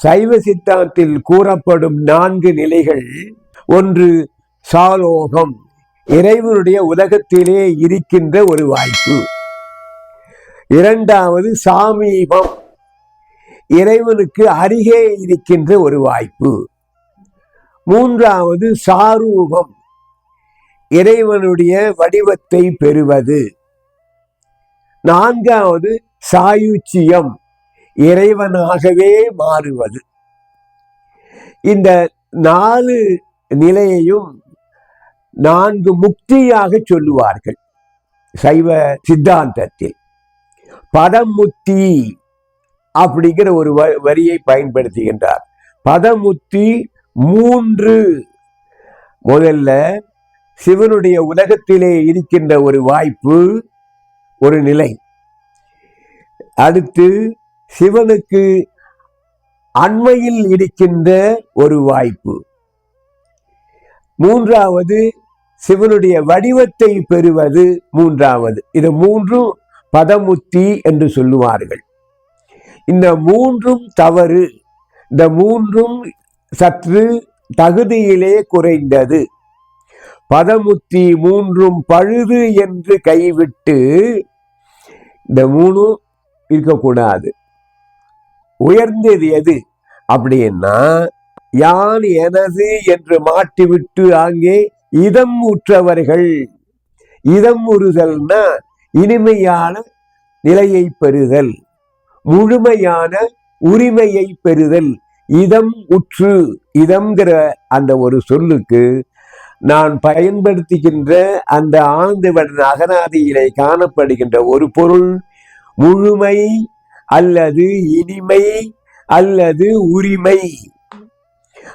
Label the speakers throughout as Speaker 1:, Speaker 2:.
Speaker 1: சைவ சித்தாந்தத்தில் கூறப்படும் நான்கு நிலைகள். ஒன்று சாலோகம். இறைவனுடைய உலகத்திலே இருக்கின்ற ஒரு வாய்ப்பு. இரண்டாவது சாமீபம். இறைவனுக்கு அருகே இருக்கின்ற ஒரு வாய்ப்பு. மூன்றாவது சாரூபம். இறைவனுடைய வடிவத்தை பெறுவது. நான்காவது சாயுச்சியம். இறைவனாகவே மாறுவது. இந்த நாலு நிலையையும் நான்கு முக்தியாக சொல்லுவார்கள். சைவ சித்தாந்தத்தில். பதமுத்தி அப்படிங்கிற ஒரு வரியை பயன்படுத்துகின்றார். பதமுத்தி மூன்று. முதல்ல சிவனுடைய உலகத்திலே இருக்கின்ற ஒரு வாய்ப்பு ஒரு நிலை. அடுத்து சிவனுக்கு அண்மையில் இருக்கின்ற ஒரு வாய்ப்பு. மூன்றாவது சிவனுடைய வடிவத்தை பெறுவது மூன்றாவது. இது மூன்றும் பதமுத்தி என்று சொல்லுவார்கள். இந்த மூன்றும் தவறு. இந்த மூன்றும் சற்று தகுதியிலே குறைந்தது. பதமுத்தி மூன்றும் பழுது என்று கைவிட்டு இந்த மூணும் இருக்கக்கூடாது. உயர்ந்தது எது? அப்படின்னா யான் எனது என்று மாட்டிவிட்டு அங்கே இதம் உற்றவர்கள். இதம் உறுதல்னா இனிமையான நிலையை பெறுதல். முழுமையான உரிமையை பெறுதல். இதம் உற்று. இதம்ங்கிற அந்த ஒரு சொல்லுக்கு நான் பயன்படுத்துகின்ற அந்த ஆழ்ந்தவன் அகராதியிலே காணப்படுகின்ற ஒரு பொருள் முழுமை அல்லது இனிமை அல்லது உரிமை.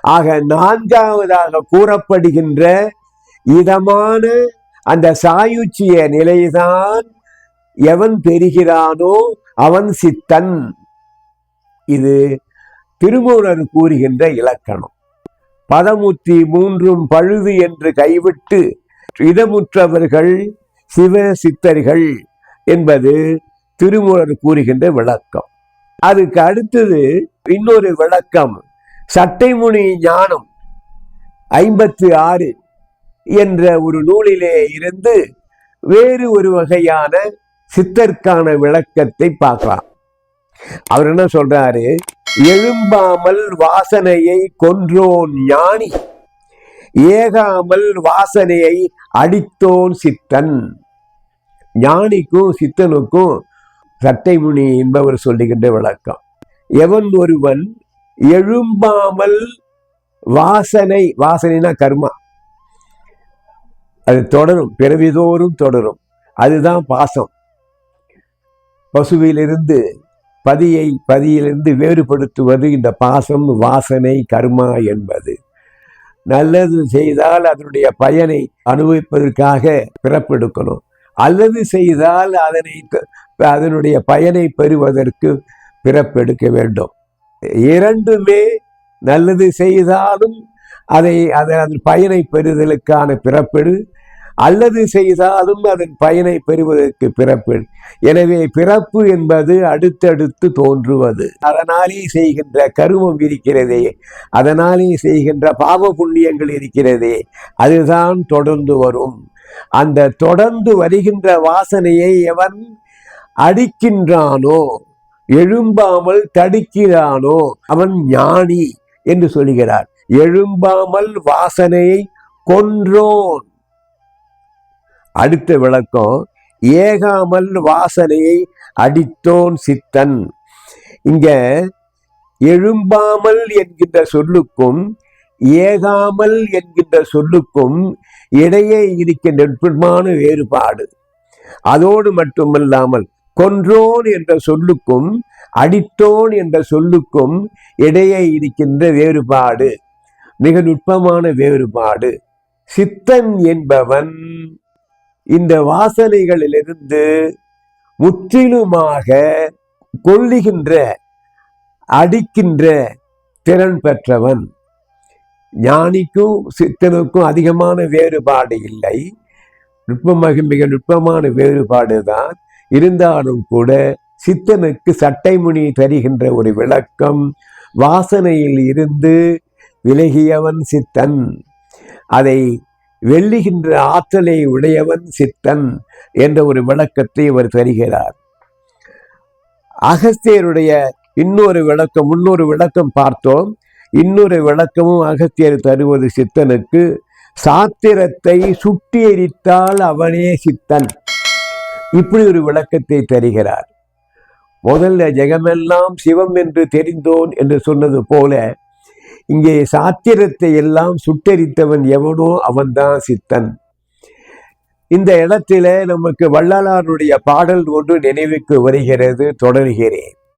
Speaker 1: ஆக நான்காவதாக கூறப்படுகின்ற இதமான அந்த சாயுச்சிய நிலைதான் எவன் பெறுகிறானோ அவன் சித்தன். இது திருமூலர் கூறுகின்ற இலக்கணம். பதமுத்தி மூன்றும் பழுது என்று கைவிட்டு இதமுற்றவர்கள் சிவ சித்தர்கள் என்பது திருமூலர் கூறுகின்ற விளக்கம். அதுக்கு அடுத்தது இன்னொரு விளக்கம். சட்டைமுனி ஞானம் ஐம்பத்து ஆறு என்ற ஒரு நூலிலே இருந்து வேறு ஒரு வகையான சித்தர்க்கான விளக்கத்தை பார்க்கலாம். அவர் என்ன சொல்றாரு? எழும்பாமல் வாசனையை கொன்றோன் ஞானி ஏகாமல் வாசனையை அடித்தோன் சித்தன். ஞானிக்கும் சித்தனுக்கும் சட்டைமுனி என்பவர் சொல்லுகின்ற விளக்கம். எவன் ஒருவன் எழும்பாமல் வாசனை வாசனைனா கர்மா. அது தொடரும் பிறவிதோறும் தொடரும். அதுதான் பாசம். பசுவிலிருந்து பதியை பதியிலிருந்து வேறுபடுத்துவது இந்த பாசம் வாசனை கர்மா என்பது. நல்லது செய்தால் அதனுடைய பயனை அனுபவிப்பதற்காக பிறப்பெடுக்கணும். அல்லது செய்தால் அதனை அதனுடைய பயனை பெறுவதற்கு பிறப்பெடுக்க வேண்டும். இரண்டுமே நல்லது செய்தாலும் அதை அதை அதன் பயனை பெறுதலுக்கான பிறப்பெடு அல்லது செய்தாலும் அதன் பயனை பெறுவதற்கு பிறப்பெடு. எனவே பிறப்பு என்பது அடுத்தடுத்து தோன்றுவது. அதனாலே செய்கின்ற கருமம் இருக்கிறதே அதனாலே செய்கின்ற பாவ புண்ணியங்கள் இருக்கிறதே அதுதான் தொடர்ந்து வரும். அந்த தொடர்ந்து வருகின்ற வாசனையை எவன் அடிக்கின்றானோ எழும்பாமல் தடுக்கிறானோ அவன் ஞானி என்று சொல்கிறார். எழும்பாமல் வாசனையை கொன்றோன். அடுத்த விளக்கம் ஏகாமல் வாசனையை அடித்தோன் சித்தன். இங்க எழும்பாமல் என்கின்ற சொல்லுக்கும் ஏகாமல் என்கின்ற சொல்லுக்கும் இடையே இருக்கின்ற நுட்பமான வேறுபாடு. அதோடு மட்டுமல்லாமல் கொன்றோன் என்ற சொல்லுக்கும் அடித்தோன் என்ற சொல்லுக்கும் இடையே இருக்கின்ற வேறுபாடு. மிக நுட்பமான வேறுபாடு. சித்தன் என்பவன் இந்த வாசனைகளிலிருந்து முற்றிலுமாக கொள்ளுகின்ற அடிக்கின்ற திறன் பெற்றவன். ஞானிக்கும் சித்தனுக்கும் அதிகமான வேறுபாடு இல்லை. நுட்பமாக மிக நுட்பமான வேறுபாடு தான் இருந்தாலும் கூட சித்தனுக்கு சட்டைமுனி தருகின்ற ஒரு விளக்கம் வாசனையில் இருந்து விலகியவன் சித்தன். அதை வெல்லுகின்ற ஆற்றலை உடையவன் சித்தன் என்ற ஒரு விளக்கத்தை அவர் தருகிறார். அகஸ்தியருடைய இன்னொரு விளக்கம் முன்னொரு விளக்கம் பார்த்தோம். இன்னொரு விளக்கமும் அகத்தியர் தருவது சித்தனுக்கு சாத்திரத்தை சுட்டி எரித்தால் அவனே சித்தன். இப்படி ஒரு விளக்கத்தை தருகிறார். முதல்ல ஜெகமெல்லாம் சிவம் என்று தெரிந்தோன் என்று சொன்னது போல இங்கே சாத்திரத்தை எல்லாம் சுட்டெரித்தவன் எவனோ அவன்தான் சித்தன். இந்த இடத்தில நமக்கு வள்ளலாருடைய பாடல் ஒன்று நினைவுக்கு வருகிறது தொடர்கிறேன்.